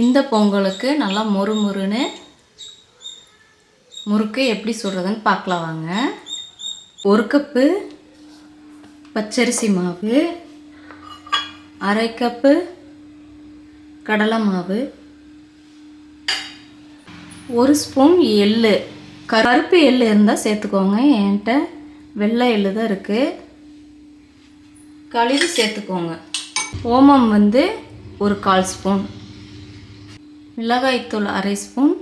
இந்த பொங்கலுக்கு நல்லா மொறு மொறுன்னு முறுக்கு எப்படி சுடுறதுன்னு பார்க்கலாம் வாங்க. ஒரு கப்பு பச்சரிசி மாவு அரை கப்பு கடலை மாவு ஒரு ஸ்பூன் எள்ளு. கருப்பு எள்ளு இருந்தால் சேர்த்துக்கோங்க. என்கிட்ட வெள்ளை எள்ளு தான் இருக்குது கழுவி சேர்த்துக்கோங்க. ஓமம் வந்து ஒரு கால் ஸ்பூன். மிளகாய்த்தூள் அரை ஸ்பூன்.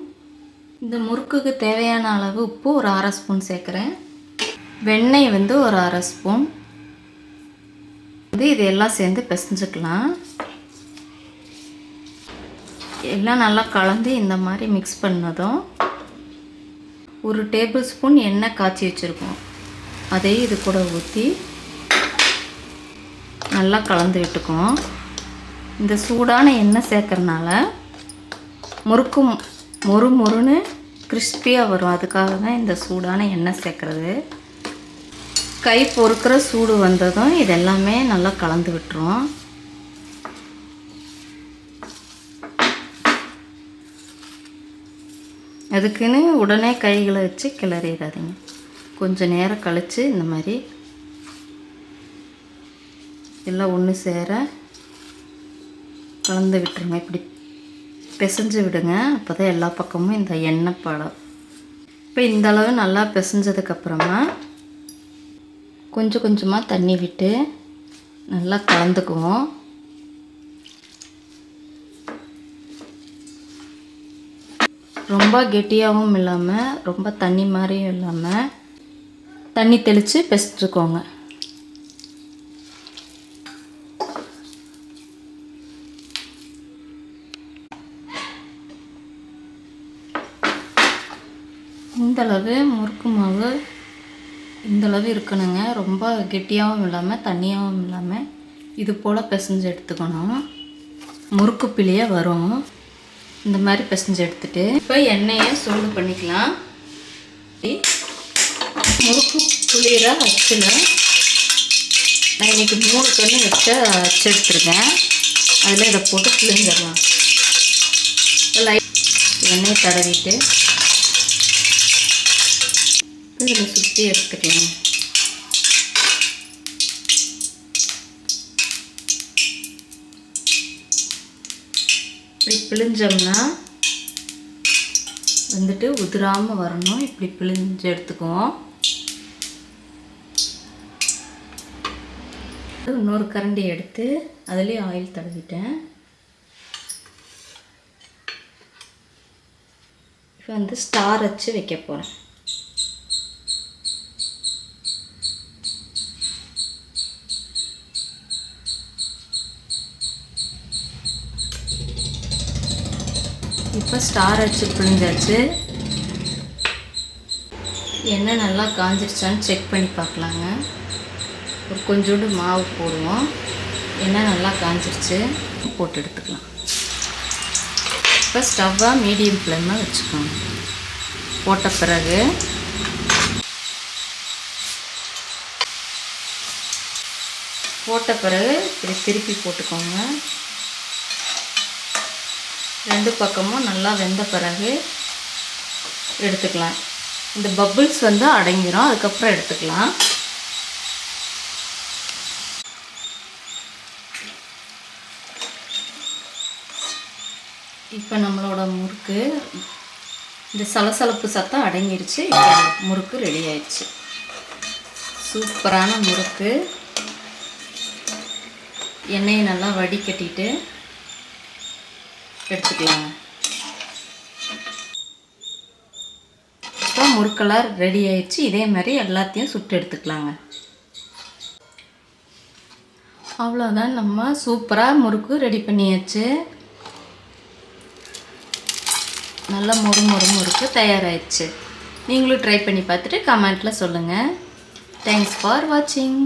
இந்த முறுக்குக்கு தேவையான அளவு உப்பு ஒரு அரை ஸ்பூன் சேர்க்குறேன். வெண்ணெய் வந்து ஒரு அரை ஸ்பூன். வந்து இது எல்லாம் சேர்ந்து பிசைஞ்சுக்கலாம். எல்லாம் நல்லா கலந்து இந்த மாதிரி மிக்ஸ் பண்ணதும் ஒரு டேபிள் ஸ்பூன் எண்ணெய் காய்ச்சி வச்சுருக்கோம். அதையும் இது கூட ஊற்றி நல்லா கலந்து விட்டுக்குவோம். இந்த சூடான எண்ணெய் சேர்க்கறனால முறுக்கும் மொறு மொறுன்னு கிறிஸ்பியாக வரும். அதுக்காக தான் இந்த சூடான எண்ணெய் சேர்க்குறது. கை பொறுக்கிற சூடு வந்ததும் இது எல்லாமே நல்லா கலந்து விட்டுரும். அதுக்குன்னு உடனே கைகளை வச்சு கிளறிடாதீங்க கொஞ்சம் நேரம் கழித்து இந்த மாதிரி எல்லாம் ஒன்று சேர கலந்து விட்டுருங்க. இப்படி பிசைஞ்சு விடுங்க. அப்போ தான் எல்லா பக்கமும் இந்த எண்ணெய் படம். இப்போ இந்த அளவு நல்லா பிசைஞ்சதுக்கப்புறமா கொஞ்சம் கொஞ்சமாக தண்ணி விட்டு நல்லா கலந்துக்குவோம். ரொம்ப கெட்டியாகவும் இல்லாமல் ரொம்ப தண்ணி மாதிரியும் இல்லாமல் தண்ணி தெளித்து பிசைஞ்சுக்கோங்க. இந்தளவு முறுக்கு மாவு இந்தளவு இருக்கணுங்க. ரொம்ப கெட்டியாகவும் இல்லாமல் தண்ணியாகவும் இல்லாமல் இது போல் பிசைஞ்சு எடுத்துக்கணும். முறுக்கு பிழிய வரும். இந்த மாதிரி பிசைஞ்சு எடுத்துட்டு இப்போ எண்ணெயை சூடு பண்ணிக்கலாம். முறுக்கு புளியிற அச்சில் நான் இன்றைக்கி மூணு கண்ணு வச்ச அச்சு எடுத்துருக்கேன். அதில் இதை போட்டு பிழிஞ்சிடலாம் லைட் எண்ணெய் தடவிட்டு இதில் சுற்றி எடுத்துக்கலாம். இப்படி பிழிஞ்சோம்னா வந்துட்டு உதிராமல் வரணும். இப்படி பிழிஞ்சு எடுத்துக்குவோம். இன்னொரு கரண்டி எடுத்து அதுலேயே ஆயில் தடவிட்டேன். இப்போ வந்து ஸ்டார் வச்சு வைக்க போகிறேன் இப்போ ஸ்டார் வச்சு பிழிஞ்சாச்சு எண்ணெய் நல்லா காஞ்சிருச்சான்னு செக் பண்ணி பார்க்கலாங்க. ஒரு கொஞ்சோண்டு மாவு போடுவோம். எண்ணெய் நல்லா காஞ்சிருச்சு போட்டு எடுத்துக்கலாம். இப்போ ஸ்டவ்வாக மீடியம் ஃப்ளேமாக வச்சுக்கோங்க. போட்ட பிறகு போட்ட பிறகு இப்படி திருப்பி போட்டுக்கோங்க. ரெண்டு பக்கமும் நல்லா வெந்த பிறகு எடுத்துக்கலாம். இந்த பப்புள்ஸ் வந்து அடங்கிரும் அதுக்கப்புறம் எடுத்துக்கலாம். இப்போ நம்மளோட முறுக்கு இந்த சலசலப்பு சத்தம் அடங்கிருச்சு இப்போ முறுக்கு ரெடி ஆயிடுச்சு. சூப்பரான முறுக்கு. எண்ணெயை நல்லா வடிகட்டிட்டு எடுத்துக்கலாங்க இப்போ முறுக்கெல்லாம் ரெடி ஆயிடுச்சு. இதே மாதிரி எல்லாத்தையும் சுட்டு எடுத்துக்கலாங்க. அவ்வளோதான் நம்ம சூப்பராக முறுக்கு ரெடி பண்ணியாச்சு. நல்லா மொறு மொறு முறுக்கு தயாராகிடுச்சு நீங்களும் ட்ரை பண்ணி பார்த்துட்டு கமெண்ட்டில் சொல்லுங்கள் தேங்க்ஸ் ஃபார் வாட்சிங்